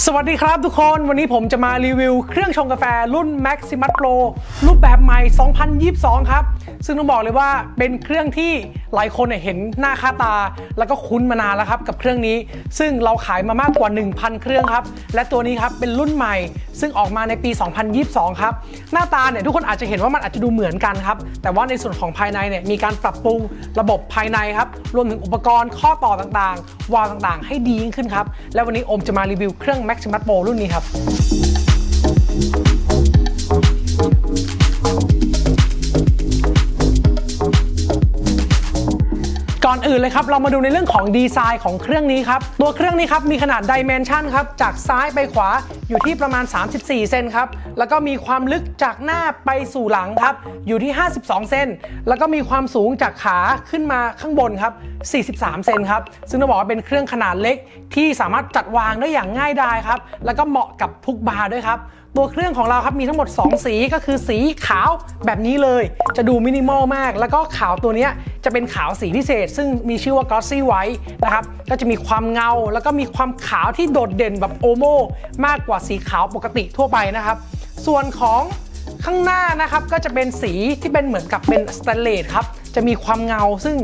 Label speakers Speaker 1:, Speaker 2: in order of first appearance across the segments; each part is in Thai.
Speaker 1: สวัสดีครับทุกคนวันนี้ผมจะมารีวิวเครื่องชงกาแฟรุ่น Maximus Pro รูปแบบใหม่ 2022 ครับ ซึ่งต้องบอกเลยว่าเป็นเครื่องที่หลายคนเห็นหน้าค่าตา แล้วก็คุ้นมานานแล้วครับกับเครื่องนี้ ซึ่งเราขายมามากกว่า 1,000 เครื่องครับ และตัวนี้ครับเป็นรุ่นใหม่ ซึ่งออกมาในปี 2022 ครับ หน้าตาเนี่ยทุกคนอาจจะเห็นว่ามันอาจจะดูเหมือนกันครับ แต่ว่าในส่วนของภายในเนี่ยมีการปรับปรุงระบบภายในครับรวมถึงอุปกรณ์ข้อต่อต่างๆ วาล์วต่างๆ ให้ดียิ่งขึ้นครับและวันนี้อมจะมารีวิวเครื่อง Maximus Pro รุ่นนี้ครับ อนอื่นเลยครับ เรามาดูในเรื่องของดีไซน์ของเครื่องนี้ครับ ตัวเครื่องนี้ครับ มีขนาดดิเมนชันครับ จากซ้ายไปขวาอยู่ที่ประมาณ 34 เซนครับ แล้วก็มีความลึกจากหน้าไปสู่หลังครับ อยู่ที่ 52 เซนแล้วก็มีความสูงจากขาขึ้นมาข้างบนครับ 43 เซนครับ ซึ่งต้องบอกว่าเป็นเครื่องขนาดเล็กที่สามารถจัดวางได้อย่างง่ายดายครับ แล้วก็เหมาะกับทุกบาร์ด้วยครับ ตัวเครื่องของเราครับมีทั้งหมด 2 สีก็คือสีขาวแบบนี้เลย จะดูมินิมอลมาก แล้วก็ขาวตัวนี้จะเป็นขาวสีพิเศษ ซึ่งมีชื่อว่า Glossy White นะครับก็จะมีความเงาแล้วก็มีความขาวที่โดดเด่นแบบโอโมมากกว่าสีขาวปกติทั่วไปนะครับ ส่วนของข้างหน้านะครับก็จะเป็นสีที่เป็นเหมือนกับเป็นสแตนเลสครับจะมีความเงาซึ่ง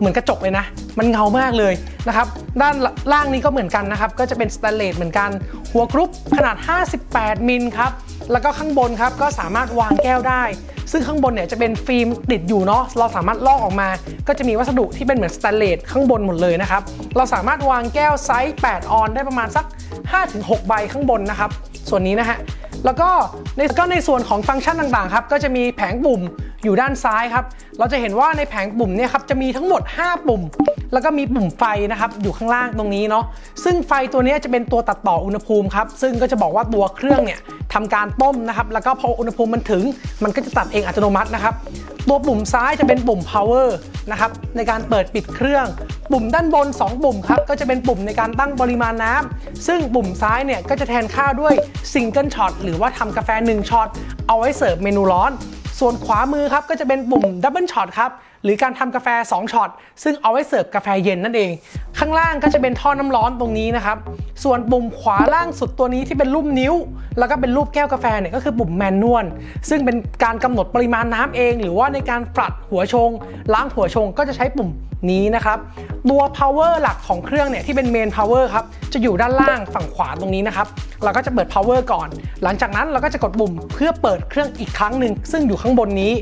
Speaker 1: เหมือนกระจกเลยนะ มันเงามากเลยนะครับ ด้านล่างนี้ก็เหมือนกันนะครับ ก็จะเป็นสแตนเลสเหมือนกัน หัวกรุ๊ปขนาด 58 มิลครับ แล้วก็ข้างบนครับก็สามารถวางแก้วได้ ซึ่งข้างบนเนี่ยจะเป็นฟิล์มติดอยู่เนาะ เราสามารถลอกออกมา ก็จะมีวัสดุที่เป็นเหมือนสแตนเลสข้างบนหมดเลยนะครับ เราสามารถวางแก้วไซส์ 8 ออน ได้ประมาณสัก 5-6 ใบข้างบนนะครับ ส่วนนี้นะฮะแล้วก็ในก็ในส่วนของฟังก์ชันต่างๆครับ ก็จะมีแผงปุ่ม อยู่ด้านซ้ายครับ เราจะเห็นว่าในแผงปุ่มเนี่ยครับจะมีทั้งหมด 5 ปุ่ม แล้วก็มีปุ่มไฟนะครับอยู่ข้างล่างตรงนี้เนาะ ซึ่งไฟตัวนี้จะเป็นตัวตัดต่ออุณหภูมิครับ ซึ่งก็จะบอกว่าตัวเครื่องเนี่ยทำการต้มนะครับ แล้วก็พออุณหภูมิมันถึง มันก็จะตัดเองอัตโนมัตินะครับ ตัวปุ่มซ้ายจะเป็นปุ่ม power นะครับในการเปิดปิดเครื่อง ปุ่มด้านบน 2 ปุ่มครับก็จะเป็นปุ่มในการตั้งปริมาณน้ำซึ่งปุ่มซ้ายเนี่ยก็จะแทนค่าด้วย single shot หรือว่าทำกาแฟ1ช็อตเอาไว้เสิร์ฟเมนูร้อน ส่วนขวามือครับก็จะเป็นปุ่มดับเบิลช็อตครับหรือการทำกาแฟ 2ช็อตซึ่งเอาไว้เสิร์ฟกาแฟเย็นนั่นเอง ข้างล่างก็จะเป็นท่อน้ำร้อนตรงนี้นะครับ ส่วนปุ่มขวาล่างสุดตัวนี้ที่เป็นรูปนิ้ว แล้วก็เป็นรูปแก้วกาแฟเนี่ยก็คือปุ่มแมนนวลซึ่งเป็นการกำหนดปริมาณน้ำเอง หรือว่าในการปรัดหัวชง ล้างหัวชงก็จะใช้ปุ่ม นี้นะครับ ตัว power หลักของเครื่องเนี่ยที่เป็น main power ครับ จะอยู่ด้านล่างฝั่งขวาตรงนี้นะครับ เราก็จะเปิด power ก่อน หลังจากนั้นเราก็จะกดปุ่มเพื่อเปิดเครื่องอีกครั้งหนึ่งซึ่งอยู่ข้างบนนี้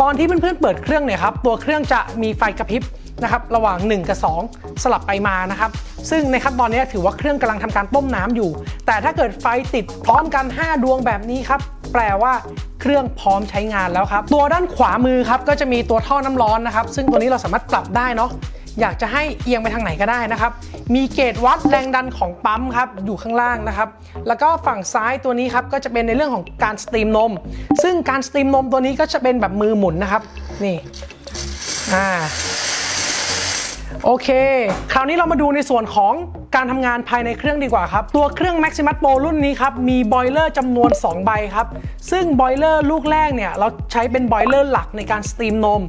Speaker 1: ตอนที่เพื่อนๆเปิดเครื่องเนี่ยครับ ตัวเครื่องจะมีไฟกระพริบนะครับระหว่าง 1 กับ 2 สลับไปมานะครับ ซึ่งในขั้นตอนนี้ถือว่าเครื่องกำลังทำการต้มน้ำอยู่ แต่ถ้าเกิดไฟติดพร้อมกัน 5 ดวงแบบนี้ครับ แปลว่า เครื่องพร้อมใช้งานแล้วครับ ตัวด้านขวามือครับก็จะมีตัวท่อน้ำร้อนนะครับ ซึ่งตัวนี้เราสามารถปรับได้เนาะอยากจะให้เอียงไปทางไหนก็ได้นะครับ มีเกจวัดแรงดันของปั๊มครับอยู่ข้างล่างนะครับ แล้วก็ฝั่งซ้ายตัวนี้ครับก็จะเป็นในเรื่องของการสตรีมนม ซึ่งการสตรีมนมตัวนี้ก็จะเป็นแบบมือหมุนนะครับ นี่อ่าโอเค คราวนี้เรามาดูในส่วนของการทำงานภายในเครื่องดีกว่าครับ ตัวเครื่อง Maximus Pro รุ่นนี้ครับ มีบอยเลอร์จำนวน 2 ใบครับ ซึ่งบอยเลอร์ลูกแรกเนี่ย เราใช้เป็นบอยเลอร์หลักในการสตรีมนม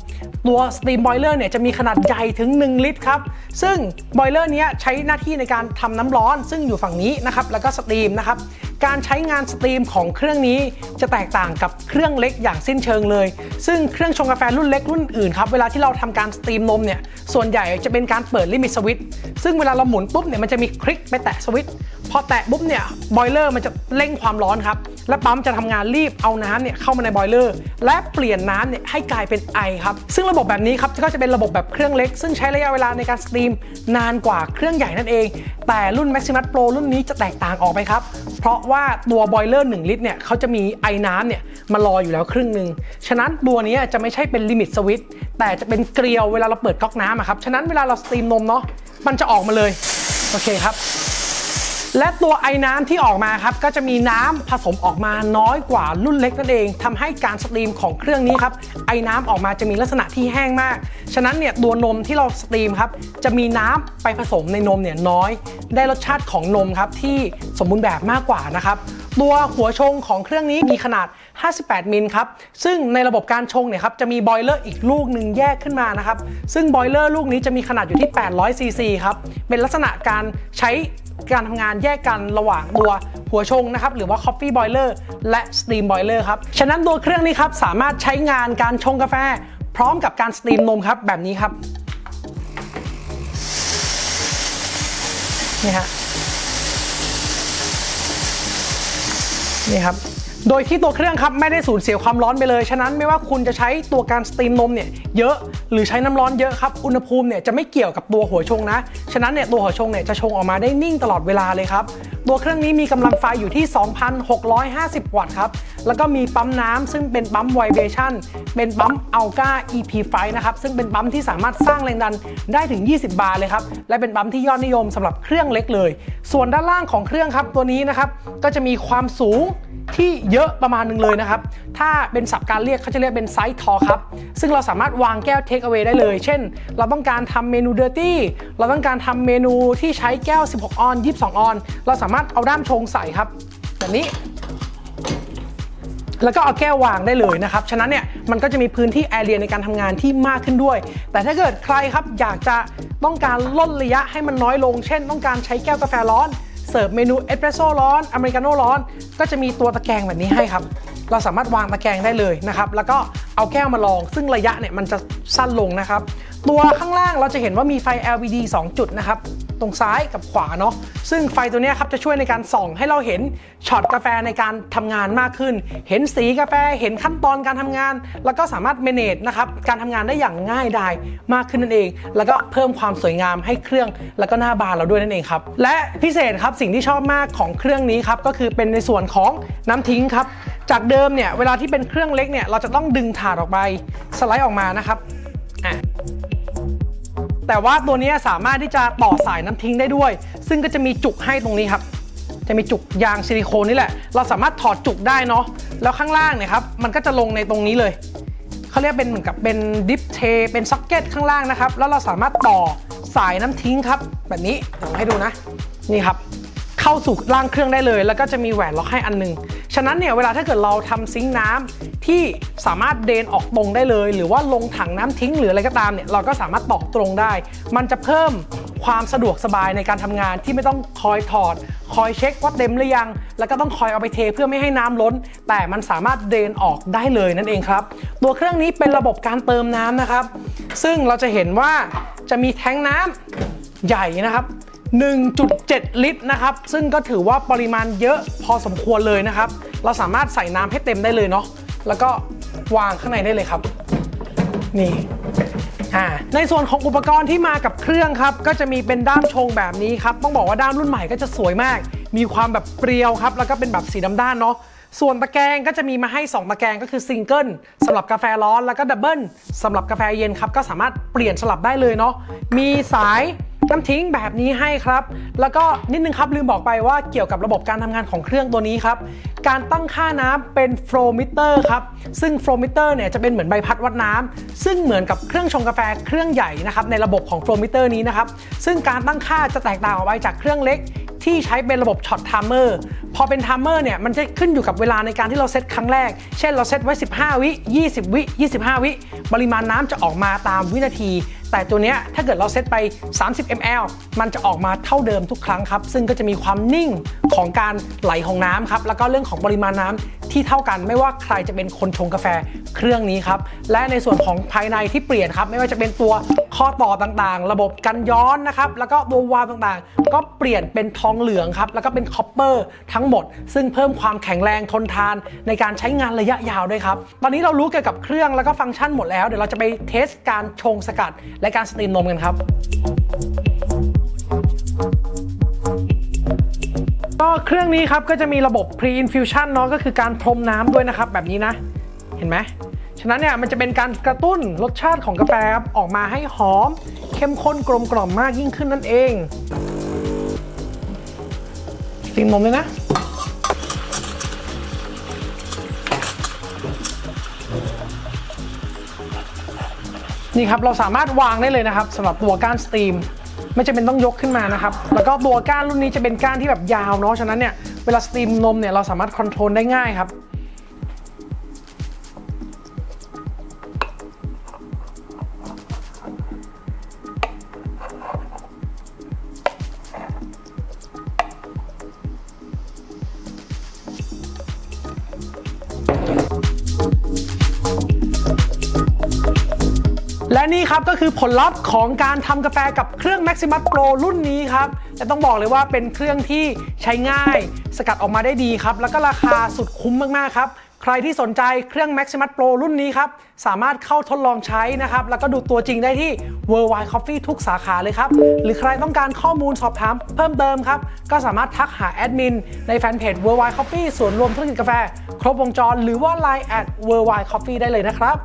Speaker 1: ตัวสตรีมบอยเลอร์เนี่ยจะมีขนาดใหญ่ถึง 1 ลิตรครับ ซึ่งบอยเลอร์นี้ใช้หน้าที่ในการทำน้ำร้อน ซึ่งอยู่ฝั่งนี้นะครับ แล้วก็สตรีมนะครับการใช้งานสตรีมของเครื่องนี้จะแตกต่างกับเครื่องเล็กอย่างสิ้นเชิงเลย ซึ่งเครื่องชงกาแฟรุ่นเล็กรุ่นอื่นครับ เวลาที่เราทำการสตรีมนมเนี่ย ส่วนใหญ่จะเป็นการเปิดลิมิตสวิตช์ซึ่งเวลาเราหมุนปุ๊บเนี่ยมันจะมีคลิกไปแตะสวิตช์พอแตะปุ๊บเนี่ยบอยเลอร์มันจะเร่งความร้อนครับ และปั๊มจะทำงานรีบเอาน้ำเนี่ยเข้ามาในบอยเลอร์และเปลี่ยนน้ำเนี่ยให้กลายเป็นไอครับ ซึ่งระบบแบบนี้ครับก็จะเป็นระบบแบบเครื่องเล็ก ซึ่งใช้ระยะเวลาในการสตรีมนานกว่าเครื่องใหญ่นั่นเอง แต่รุ่น Maximus Pro รุ่นนี้จะแตกต่างออกไปครับ เพราะว่าตัวบอยเลอร์1ลิตรเนี่ยเขาจะมีไอ้น้ำเนี่ยมารออยู่แล้วครึ่งหนึ่งฉะนั้นตัวนี้จะไม่ใช่เป็นลิมิตสวิตช์แต่จะเป็นเกลียวเวลาเราเปิดก๊อกน้ำครับฉะนั้นเวลาเราสตรีมนมเนาะมันจะออกมาเลย โอเคครับ และตัวไอ้น้ำที่ออกมาครับ ก็จะมีน้ำผสมออกมาน้อยกว่ารุ่นเล็กนั่นเองทำให้การสตรีมของเครื่องนี้ครับ ไอ้น้ำออกมาจะมีลักษณะที่แห้งมาก ฉะนั้นเนี่ยตัวนมที่เราสตรีมครับ จะมีน้ำไปผสมในนมเนี่ยน้อย ได้รสชาติของนมครับที่สมบูรณ์แบบมากกว่านะครับ ตัวหัวชงของเครื่องนี้มีขนาด 58 มิลครับ ซึ่งในระบบการชงเนี่ยครับจะมีบอยเลอร์อีกลูกหนึ่งแยกขึ้นมานะครับ ซึ่งบอยเลอร์ลูกนี้จะมีขนาดอยู่ที่ 800 ซีซีครับ เป็นลักษณะการใช้การทำงานแยกกันระหว่างตัวหัวชงนะครับหรือว่า Coffee Boiler และ Steam Boiler ครับ ฉะนั้นตัวเครื่องนี้ครับสามารถใช้งานการชงกาแฟ พร้อมกับการสตรีมนมครับแบบนี้ครับนี่ฮะ นี่ครับ โดยที่ตัวเครื่องครับไม่ได้สูญเสียความร้อนไปเลย ฉะนั้นไม่ว่าคุณจะใช้ตัวการสตรีมนมเนี่ยเยอะหรือใช้น้ำร้อนเยอะครับ อุณหภูมิเนี่ยจะไม่เกี่ยวกับตัวหัวชงนะ ฉะนั้นเนี่ยตัวหัวชงเนี่ยจะชงออกมาได้นิ่งตลอดเวลาเลยครับ ตัวเครื่องนี้มีกำลังไฟอยู่ที่ 2,650 วัตต์ครับ แล้วก็มีปั๊มน้ำซึ่งเป็นปั๊มไวเบชั่นเป็นปั๊ม Alga EP5 นะครับ ซึ่งเป็นปั๊มที่สามารถสร้างแรงดันได้ถึง 20 บาร์เลยครับ และเป็นปั๊มที่ยอดนิยมสำหรับเครื่องเล็กเลย ส่วนด้านล่างของเครื่องครับตัวนี้นะครับก็จะมีความสูงที่เยเยอะประมาณหนึงเลยนะครับ ถ้าเป็นศัพท์การเรียกเขาจะเรียกเป็นไซส์ทอครับ ซึ่งเราสามารถวางแก้วเทคเอา a y ได้เลย เช่น เราต้องการทำเมนูเดอร์ตี้ เราต้องการทำเมนูที่ใช้แก้ว 16 ออน 22 ออน เราสามารถเอาด้ามชงใส่ครับ แบบนี้แล้วก็เอาแก้ววางได้เลยนะครับ ฉะนั้นเนี่ยมันก็จะมีพื้นที่แอเรียในการทำงานที่มากขึ้นด้วย แต่ถ้าเกิดใครครับอยากจะต้องการลดระยะให้มันน้อยลง เช่น ต้องการใช้แก้วกาแฟร้อน เสิร์ฟเมนูเอสเปรสโซ่ร้อนอเมริกาโน่ร้อน ก็จะมีตัวตะแกรงแบบนี้ให้ครับ เราสามารถวางตะแกรงได้เลยนะครับแล้วก็เอาแก้วมาลอง ซึ่งระยะเนี่ยมันจะสั้นลงนะครับ ตัวข้างล่างเราจะเห็นว่ามีไฟ LED 2 จุดนะครับ ตรงซ้ายกับขวาเนาะซึ่งไฟตัวนี้ครับจะช่วยในการส่องให้เราเห็นช็อตกาแฟในการทำงานมากขึ้น เห็นสีกาแฟเห็นขั้นตอนการทำงาน แล้วก็สามารถเมเนจนะครับการทำงานได้อย่างง่ายดายมากขึ้นนั่นเอง แล้วก็เพิ่มความสวยงามให้เครื่องแล้วก็หน้าบานเราด้วยนั่นเองครับและพิเศษครับสิ่งที่ชอบมากของเครื่องนี้ครับก็คือเป็นในส่วนของน้ำทิ้งครับ จากเดิมเนี่ยเวลาที่เป็นเครื่องเล็กเนี่ยเราจะต้องดึงถาดออกไปสไลด์ออกมานะครับอะแต่ว่าตัวนี้สามารถที่จะต่อสายน้ำทิ้งได้ด้วย ซึ่งก็จะมีจุกให้ตรงนี้ครับ จะมีจุกยางซิลิโคนนี่แหละ เราสามารถถอดจุกได้เนาะแล้วข้างล่างเนี่ยครับมันก็จะลงในตรงนี้เลยเขาเรียกเป็นเหมือนกับเป็นดิฟเทเป็นซ็อกเก็ตข้างล่างนะครับ แล้วเราสามารถต่อสายน้ำทิ้งครับ แบบนี้เดี๋ยวให้ดูนะ นี่ครับ เข้าสู่ล่างเครื่องได้เลย แล้วก็จะมีแหวนล็อกให้อันหนึง ฉะนั้นเนี่ยเวลาถ้าเกิดเราทำซิงค์น้ำที่สามารถเดนออกตรงได้เลย หรือว่าลงถังน้ำทิ้งหรืออะไรก็ตามเนี่ยเราก็สามารถตอกตรงได้ มันจะเพิ่มความสะดวกสบายในการทำงานที่ไม่ต้องคอยถอด คอยเช็คว่าเต็มหรือยัง แล้วก็ต้องคอยเอาไปเทเพื่อไม่ให้น้ำล้น แต่มันสามารถเดนออกได้เลยนั่นเองครับ ตัวเครื่องนี้เป็นระบบการเติมน้ำนะครับ ซึ่งเราจะเห็นว่าจะมีแท้งน้ำใหญ่นะครับ 1.7 ลิตรนะครับ ซึ่งก็ถือว่าปริมาณเยอะพอสมควรเลยนะครับ เราสามารถใส่น้ำให้เต็มได้เลยเนาะ แล้วก็วางข้างในได้เลยครับ นี่อ่าในส่วนของอุปกรณ์ที่มากับเครื่องครับ ก็จะมีเป็นด้ามชงแบบนี้ครับ ต้องบอกว่าด้ามรุ่นใหม่ก็จะสวยมาก มีความแบบเปรียวครับ แล้วก็เป็นแบบสีดำด้านเนาะส่วนตะแกรงก็จะมีมาให้ 2 ตะแกรงก็คือซิงเกิลสำหรับกาแฟร้อนแล้วก็ดับเบิลสำหรับกาแฟเย็นครับ ก็สามารถเปลี่ยนสลับได้เลยเนาะมีสาย น้ำทิ้งแบบนี้ให้ครับ แล้วก็นิดนึงครับลืมบอกไปว่าเกี่ยวกับระบบการทำงานของเครื่องตัวนี้ครับ การตั้งค่าน้ำเป็นโฟลมิเตอร์ครับ ซึ่งโฟลมิเตอร์เนี่ยจะเป็นเหมือนใบพัดวัดน้ำซึ่งเหมือนกับเครื่องชงกาแฟเครื่องใหญ่นะครับในระบบของโฟลมิเตอร์นี้นะครับ ซึ่งการตั้งค่าจะแตกต่างออกไปจากเครื่องเล็กที่ใช้เป็นระบบช็อตไทม์เมอร์พอเป็นไทม์เมอร์เนี่ยมันจะขึ้นอยู่กับเวลาในการที่เราเซตครั้งแรก เช่นเราเซตไว้ 15 วิ 20 วิ 25 วิ ปริมาณน้ำจะออกมาตามวินาที แต่ตัวเนี้ยถ้าเกิดเราเซตไป 30 ml มันจะออกมาเท่าเดิมทุกครั้งครับ ซึ่งก็จะมีความนิ่งของการไหลของน้ำครับ แล้วก็เรื่องของปริมาณน้ำที่เท่ากันไม่ว่าใครจะเป็นคนชงกาแฟเครื่องนี้ครับ และในส่วนของภายในที่เปลี่ยนครับ ไม่ว่าจะเป็นตัว ข้อต่อต่างๆ ระบบกันย้อนนะครับแล้วก็ตัววาล์วต่างๆ ก็เปลี่ยนเป็นทองเหลืองครับแล้วก็เป็นคอปเปอร์ทั้งหมด ซึ่งเพิ่มความแข็งแรงทนทานในการใช้งานระยะยาวด้วยครับตอนนี้เรารู้เกี่ยวกับเครื่องแล้วก็ฟังก์ชันหมดแล้วเดี๋ยวเราจะไปเทสการชงสกัด และการสตรีมนมกันครับก็เครื่องนี้ครับก็จะมีระบบ pre infusion เนาะก็คือการพรมน้ำด้วยนะครับแบบนี้นะ เห็นไหมะนั้นเนี่ยมันจะเป็นการกระตุ้นรสชาติของกาแฟออกมาให้หอม เข้มข้นกลมกล่อมมากยิ่งขึ้นนั่นเองสตรีมนมเลยนะนี่ครับเราสามารถวางได้เลยนะครับสำหรับตัวก้านสตรีมไม่จำเป็นต้องยกขึ้นมานะครับ แล้วก็ตัวก้านรุ่นนี้จะเป็นก้านที่แบบยาวเนาะฉะนั้นเนี่ยเวลาสตรีมนมเนี่ยเราสามารถคอนโทรลได้ง่ายครับ นี่ครับก็คือผลลัพธ์ของการทำกาแฟกับเครื่อง Maximus Pro รุ่นนี้ครับและต้องบอกเลยว่าเป็นเครื่องที่ใช้ง่าย สกัดออกมาได้ดีครับ แล้วก็ราคาสุดคุ้มมากๆครับใครที่สนใจเครื่อง Maximus Pro รุ่นนี้ครับ สามารถเข้าทดลองใช้นะครับ แล้วก็ดูตัวจริงได้ที่ Worldwide Coffee ทุกสาขาเลยครับ หรือใครต้องการข้อมูลสอบถามเพิ่มเติมครับ ก็สามารถทักหาแอดมินในแฟนเพจ Worldwide Coffee ส่วนรวมธุรกิจกาแฟ ครบวงจร หรือว่า Line at Worldwide Coffee ได้เลยนะครับ